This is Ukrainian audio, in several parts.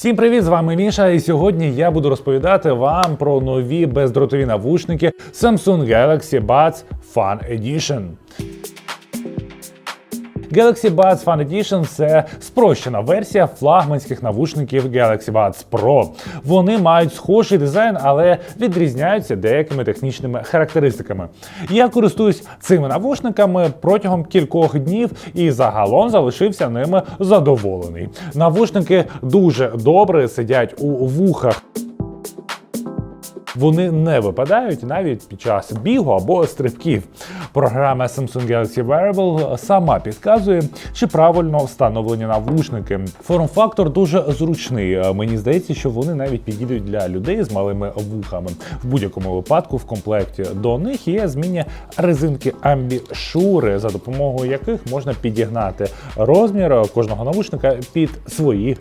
Всім привіт, з вами Міша, і сьогодні я буду розповідати вам про нові бездротові навушники Samsung Galaxy Buds Fun Edition. Galaxy Buds Fun Edition це спрощена версія флагманських навушників Galaxy Buds Pro. Вони мають схожий дизайн, але відрізняються деякими технічними характеристиками. Я користуюсь цими навушниками протягом кількох днів і загалом залишився ними задоволений. Навушники дуже добре сидять у вухах. Вони не випадають навіть під час бігу або стрибків. Програма Samsung Galaxy Wearable сама підказує, чи правильно встановлені навушники. Форм-фактор дуже зручний. Мені здається, що вони навіть підійдуть для людей з малими вухами. В будь-якому випадку в комплекті до них є змінні резинки амбішури, за допомогою яких можна підігнати розмір кожного навушника під свої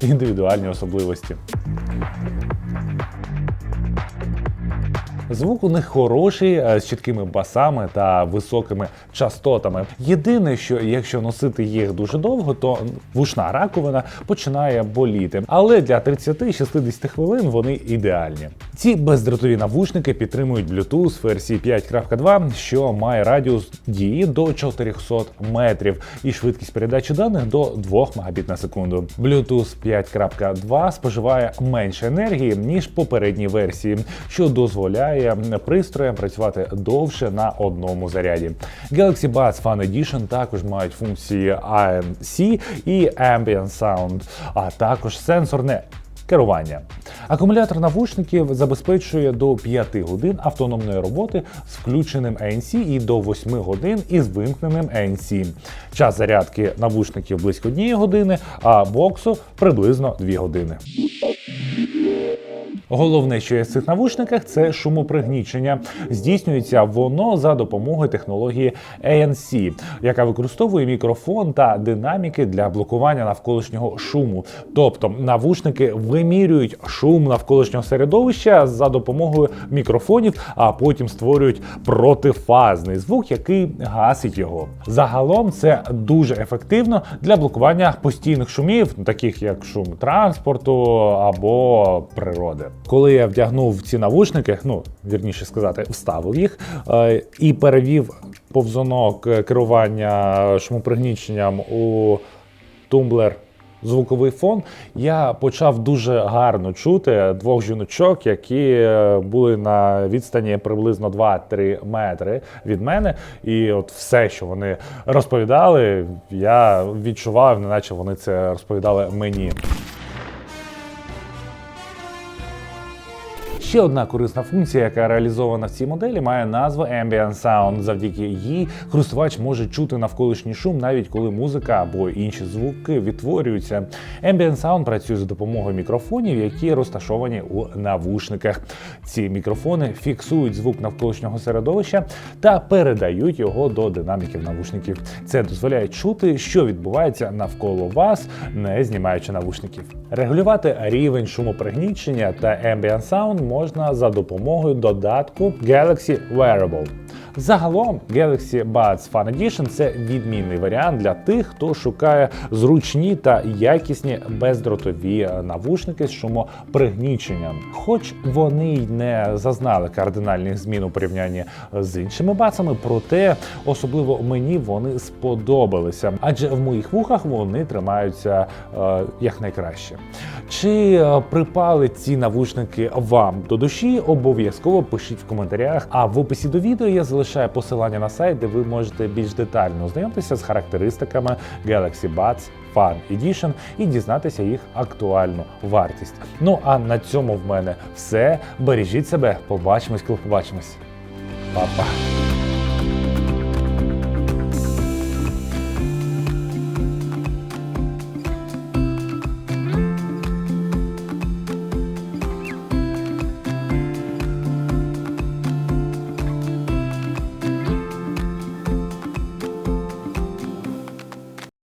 індивідуальні особливості. thank you Звук у них хороший, е, з чіткими басами та високими частотами. Єдине, що якщо носити їх дуже довго, то вушна раковина починає боліти. Але для 30-60 хвилин вони ідеальні. Ці бездротові навушники підтримують Bluetooth версії 5.2, що має радіус дії до 400 метрів і швидкість передачі даних до 2 Мбіт на секунду. Bluetooth 5.2 споживає менше енергії ніж попередні версії, що дозволяє пристроям працювати довше на одному заряді. Galaxy Buds Fun Edition також мають функції ANC і Ambient Sound, а також сенсорне. Керування. Акумулятор навушників забезпечує до 5 годин автономної роботи з включеним ANC і до 8 годин із вимкненим ANC. Час зарядки навушників близько 1 години, а боксу приблизно 2 години. Головне, що є в цих навушниках, це шумопригнічення. Здійснюється воно за допомогою технології ANC, яка використовує мікрофон та динаміки для блокування навколишнього шуму. Тобто навушники вимірюють шум навколишнього середовища за допомогою мікрофонів, а потім створюють протифазний звук, який гасить його. Загалом це дуже ефективно для блокування постійних шумів, таких як шум транспорту або природи. Коли я вдягнув ці навушники, ну вірніше сказати, вставив їх е, і перевів повзунок керування шумопригніченням у тумблер. Звуковий фон я почав дуже гарно чути двох жіночок, які були на відстані приблизно 2-3 метри від мене. І от все, що вони розповідали, я відчував, неначе вони це розповідали мені. Ще одна корисна функція, яка реалізована в цій моделі, має назву Ambient Sound. Завдяки їй користувач може чути навколишній шум, навіть коли музика або інші звуки відтворюються. Ambient Sound працює за допомогою мікрофонів, які розташовані у навушниках. Ці мікрофони фіксують звук навколишнього середовища та передають його до динаміків навушників. Це дозволяє чути, що відбувається навколо вас, не знімаючи навушників. Регулювати рівень шумопригнічення та Ambient Sound можна можна за допомогою додатку Galaxy Wearable. Загалом Galaxy Buds Fun Edition це відмінний варіант для тих, хто шукає зручні та якісні бездротові навушники з шумопригніченням. Хоч вони й не зазнали кардинальних змін у порівнянні з іншими бацами, проте особливо мені вони сподобалися, адже в моїх вухах вони тримаються е, якнайкраще. Чи е, припали ці навушники вам до душі? Обов'язково пишіть в коментарях. А в описі до відео я залишаю посилання на сайт, де ви можете більш детально ознайомитися з характеристиками Galaxy Buds Fan Edition і дізнатися їх актуальну вартість. Ну а на цьому в мене все. Бережіть себе, побачимось, коли побачимось. Па-па!